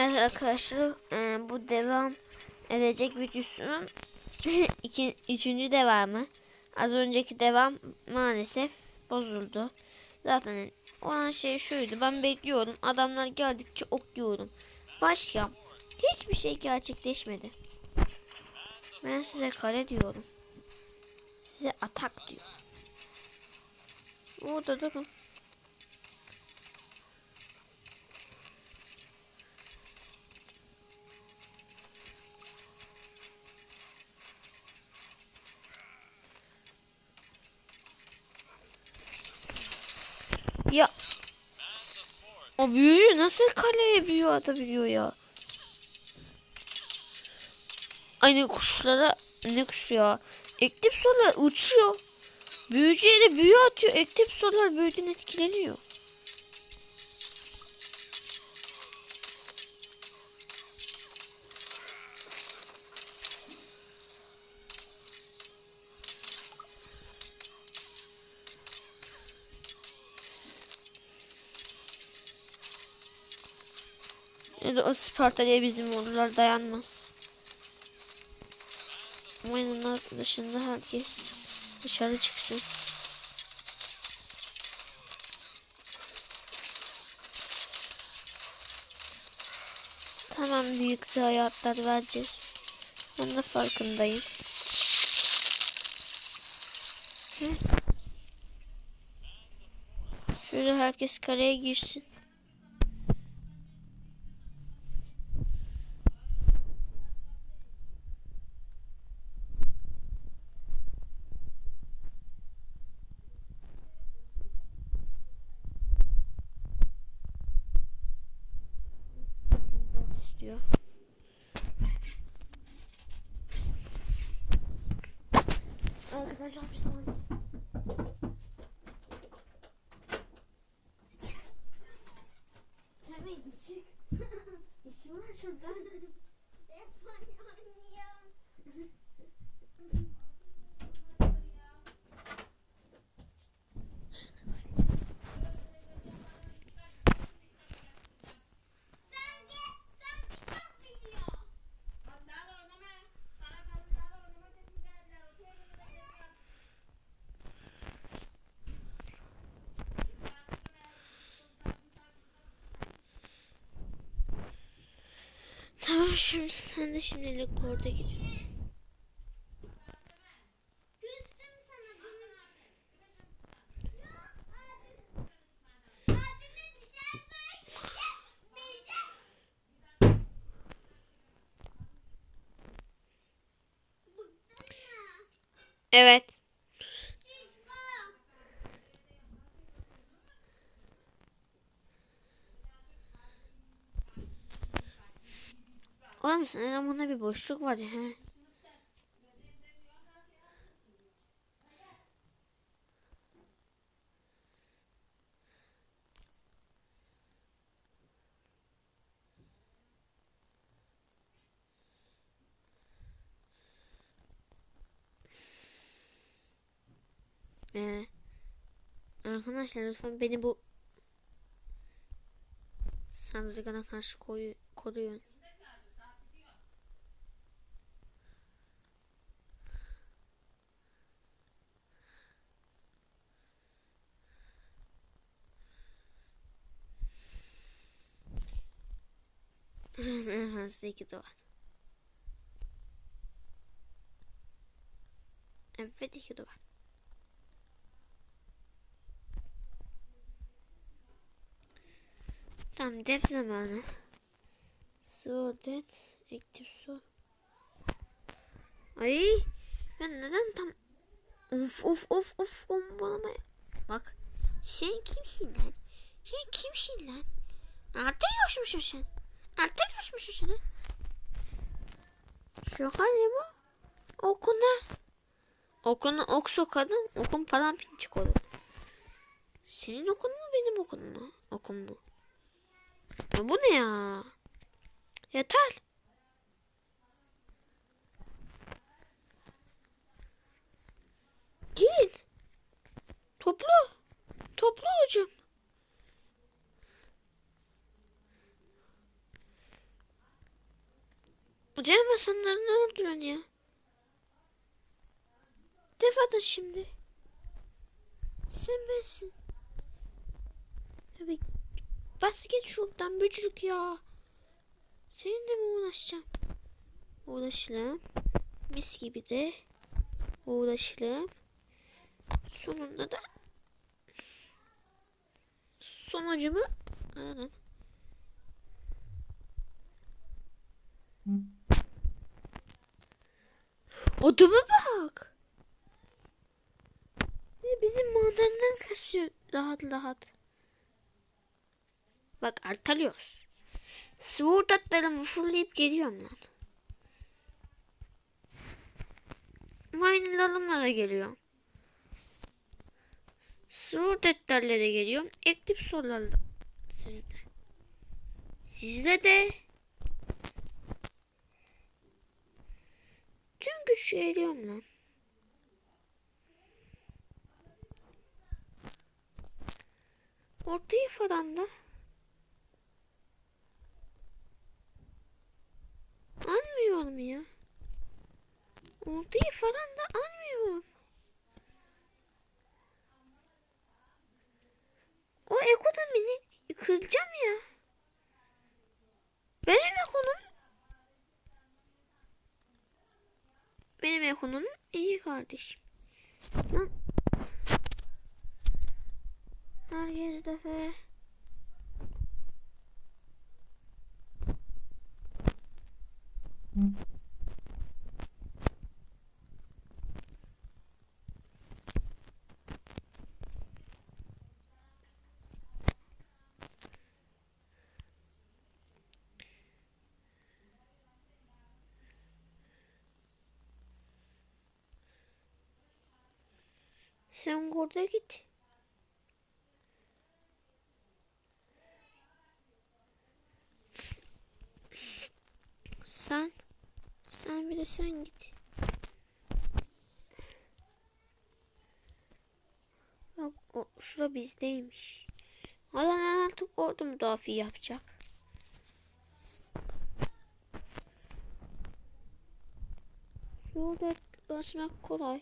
Evet arkadaşlar e, bu devam edecek videosunun iki, üçüncü devamı. Az önceki devam maalesef bozuldu. Zaten olan şey şuydu. Ben bekliyorum. Adamlar geldikçe okluyorum. Başka hiçbir şey gerçekleşmedi. Ben size kare diyorum. Size atak diyorum. Orada durun. Ya o büyüğü nasıl kaleye büyü atabiliyor ya? Aynı kuşlara ne kuş ya? Ektip solar uçuyor. Büyücüye de büyü atıyor. Ektip solar büyüden etkileniyor. Da o Spartalı'ya bizim ordular dayanmaz. Oyunun dışında herkes dışarı çıksın. Tamam büyük zayiatlar vereceğiz. Ben de farkındayım. Hı? Şöyle herkes kareye girsin. İstiyor. Arkadaşlar bir saniye. Sen çık. İşim var şurada. Tamam şimdi sen de şimdilik orada gidiyorsun. Evet. Oğlum senin bunda bir boşluk var. He. Ee, arkadaşlar lütfen beni bu saldırgana karşı koy, koruyun. İki duvar. Evet iki duvar. Tamam dev zamanı. Sudet aktif su. Ay ben neden tam of of of of bombalama bak sen kimsin lan sen kimsin lan nerede yaşmışsın sen nerede yaşmışsın sen ha? şaka ne bu okuna okunu ok sokadım okun pinçik olur senin okun mu benim okun mu okum bu ya bu ne ya? Yeter. Girin. Toplu. Toplu hocam. Cem basanlarını öldürün ya. Defadan şimdi. Sen bensin. Tabii. Bas git şuradan böcürük ya. Seninle mi uğraşacağım? Uğraşalım. Mis gibi de uğraşalım. Sonunda da sonucumu alalım. Odama bak. Bizim madenden kasıyor rahat rahat. Bak arkalıyoruz. Sword atlarımı fullleyip geliyorum lan. Mine'larımla da geliyorum. Sword atlarla geliyorum. Active solarla. Sizde. Sizde de. Tüm güç geliyorum lan. Ortayı falan da. Anmıyorum ya. Ortayı falan da anmıyorum. O ekonomini kıracağım ya. Benim ekonomim Ekonomim iyi kardeşim. Lan. Herkes defe. Sen orada git. Sen sen bir de sen git. Bak o şura bizdeymiş. Adam artık orada müdafi yapacak. Şurada basmak kolay.